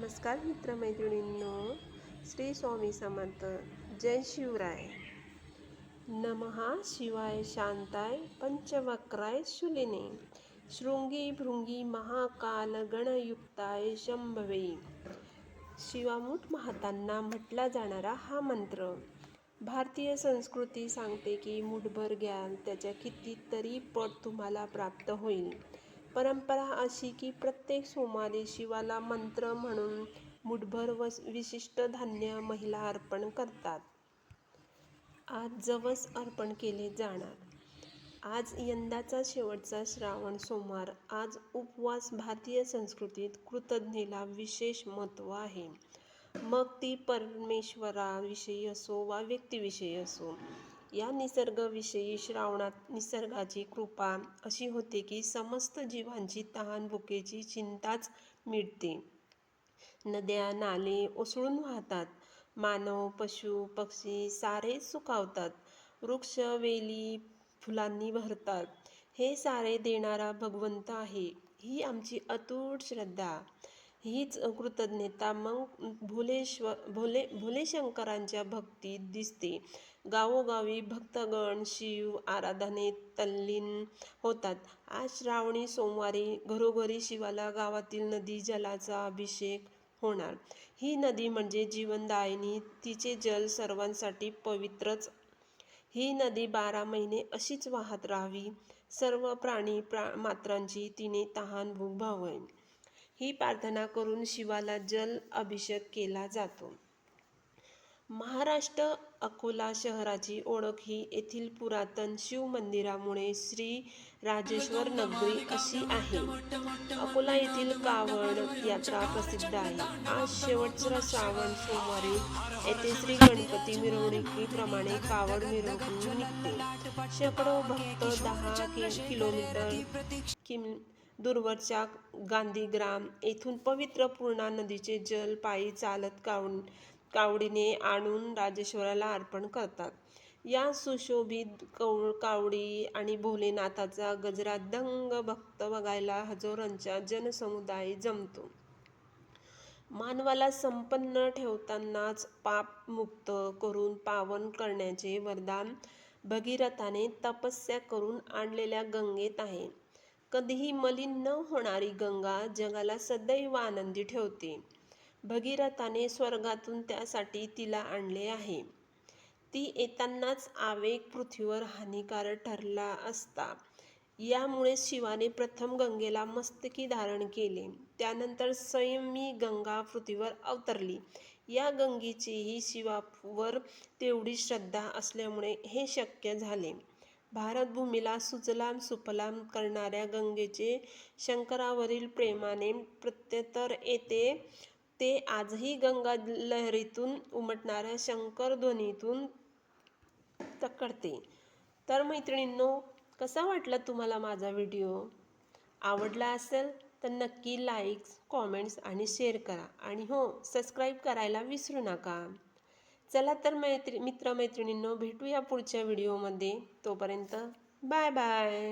नमस्कार मित्रमैत्रिणींनो श्री स्वामी समर्थ जय शिवराय. नमहा शिवाय शांताय पंचवक्राय शुलिने शृंगी भृंगी महाकाल गणयुक्ताय शंभवे. शिवामूठ महातांना म्हटला जाणारा हा मंत्र भारतीय संस्कृती सांगते की मुठभर ज्ञान त्याच्या कितीतरी पट तुम्हाला प्राप्त होईल. परंपरा अशी की प्रत्येक सोमवारी शिवाला मंत्र म्हणून मुठभर व विशिष्ट धान्य महिला अर्पण करतात. आज जवस अर्पण केले जाणार. आज यंदाचा शेवटचा श्रावण सोमवार. आज उपवास भारतीय संस्कृतीत कृतज्ञेला विशेष महत्त्व आहे. मग ती परमेश्वराविषयी असो वा व्यक्तीविषयी असो या निसर्गाविषयी श्रावणात निसर्गाची कृपा अशी होते की समस्त जीवांची तहान भुकेची चिंताच मिटते. नद्या नाले ओसळून वाहतात. मानव पशु पक्षी सारे सुखावतात. वृक्ष वेली फुलांनी भरतात. हे सारे देणारा भगवंत आहे. ही आमची अतूट श्रद्धा. हीच कृतज्ञता मग भुलेश्व भोले भोलेशंकरांच्या भक्तीत दिसते. गावोगावी भक्तगण शिव आराधनेत तल्लीन होतात. आज श्रावणी सोमवारी घरोघरी शिवाला गावातील नदी जलाचा अभिषेक होणार. ही नदी म्हणजे जीवनदायिनी तिचे जल सर्वांसाठी पवित्रच. ही नदी बारा महिने अशीच वाहत राहावी. सर्व प्राणी प्रा मात्रांची तिने तहान भूक भावेल ही प्रार्थना करून शिवाला जल अभिषेक केला जातो. महाराष्ट्र अकोला शहराची ओळख ही येथील पुरातन शिव मंदिरामुळे श्री राजेश्वर नगरी अशी आहे. अकोला येथील कावड यात्रा प्रसिद्ध आहे. आज शेवटचा श्रावण सोमवारी येथे श्री गणपती मिरवणुकीप्रमाणे कावड मिरवणूक निघते. शेकडो भक्त दहा किलोमीटर किम दूरवरच्या गांधीग्राम येथून पवित्र पूर्णा नदीचे जल पायी चालत कावड कावडीने आणून राजेश्वराला अर्पण करतात. या सुशोभित कव कावडी आणि भोलेनाथाचा गजरा दंग भक्त बघायला हजारोंचा जनसमुदाय जमतो. मानवाला संपन्न ठेवतानाच पापमुक्त करून पावन करण्याचे वरदान भगीरथाने तपस्या करून आणलेल्या गंगेत आहे. कधीही मलिन न होणारी गंगा जगाला सदैव आनंदी ठेवते. भगीरथाने स्वर्गातून त्यासाठी तिला आणले आहे. ती येतानाच आवेग पृथ्वीवर हानिकारक ठरला असता. यामुळे शिवाने प्रथम गंगेला मस्तकी धारण केले. त्यानंतर संयमी गंगा पृथ्वीवर अवतरली. या गंगेचीही शिवावर तेवढी श्रद्धा असल्यामुळे हे शक्य झाले. भारतभूमीला सुजलाम सुफलाम करणाऱ्या गंगेचे शंकरावरील प्रेमाने प्रत्युत्तर येते. ते आजही गंगा लहरीतून उमटणाऱ्या शंकर ध्वनीतून तकडते. तर मैत्रिणींनो कसा वाटला तुम्हाला माझा व्हिडिओ? आवडला असेल तर नक्की लाईक्स कॉमेंट्स आणि शेअर करा. आणि हो सबस्क्राईब करायला विसरू नका. चला तर मैत्री मित्रमैत्रिणींनो भेटूया पुढच्या व्हिडिओमध्ये. तोपर्यंत बाय बाय